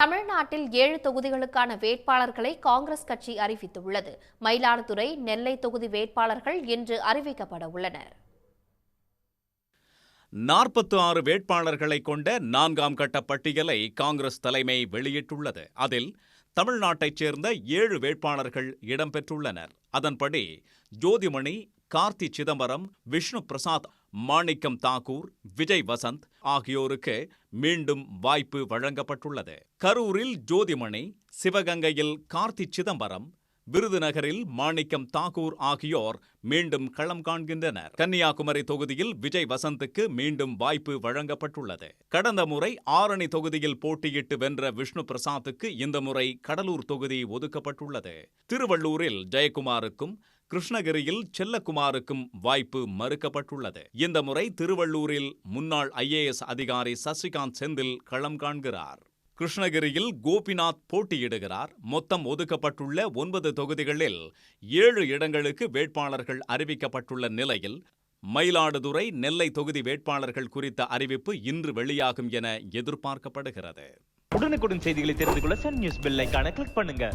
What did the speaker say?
தமிழ்நாட்டில் ஏழு தொகுதிகளுக்கான வேட்பாளர்களை காங்கிரஸ் கட்சி அறிவித்துள்ளது. மயிலாடுதுறை நெல்லை தொகுதி வேட்பாளர்கள் இன்று அறிவிக்கப்பட உள்ளனர். நாற்பத்து ஆறு வேட்பாளர்களை கொண்ட நான்காம் கட்ட பட்டியலை காங்கிரஸ் தலைமை வெளியிட்டுள்ளது. அதில் தமிழ்நாட்டைச் சேர்ந்த ஏழு வேட்பாளர்கள் இடம்பெற்றுள்ளனர். அதன்படி ஜோதிமணி கார்த்தி சிதம்பரம் விஷ்ணு பிரசாத் மாணிக்கம் தாக்கூர் விஜய் வசந்த் ஆகியோருக்கு மீண்டும் வாய்ப்பு வழங்கப்பட்டுள்ளது. கரூரில் ஜோதிமணி சிவகங்கையில் கார்த்தி சிதம்பரம் விருதுநகரில் மாணிக்கம் தாக்கூர் ஆகியோர் மீண்டும் களம் காண்கின்றனர். கன்னியாகுமரி தொகுதியில் விஜய் வசந்துக்கு மீண்டும் வாய்ப்பு வழங்கப்பட்டுள்ளது. கடந்த முறை ஆரணி தொகுதியில் போட்டியிட்டு வென்ற விஷ்ணு பிரசாத்துக்கு இந்த முறை கடலூர் தொகுதி ஒதுக்கப்பட்டுள்ளது. திருவள்ளூரில் ஜெயக்குமாருக்கும் கிருஷ்ணகிரியில் செல்லக்குமாருக்கும் வாய்ப்பு மறுக்கப்பட்டுள்ளது. இந்த முறை திருவள்ளூரில் முன்னாள் ஐஏஎஸ் அதிகாரி சசிகாந்த் செந்தில் களம் காண்கிறார். கிருஷ்ணகிரியில் கோபிநாத் போட்டியிடுகிறார். மொத்தம் ஒதுக்கப்பட்டுள்ள ஒன்பது தொகுதிகளில் ஏழு இடங்களுக்கு வேட்பாளர்கள் அறிவிக்கப்பட்டுள்ள நிலையில் மயிலாடுதுறை நெல்லை தொகுதி வேட்பாளர்கள் குறித்த அறிவிப்பு இன்று வெளியாகும் என எதிர்பார்க்கப்படுகிறது. உடனுக்குடன் செய்திகளை தெரிந்து கொள்ள சன் நியூஸ் பெல்லைக்கான கிளிக் பண்ணுங்க.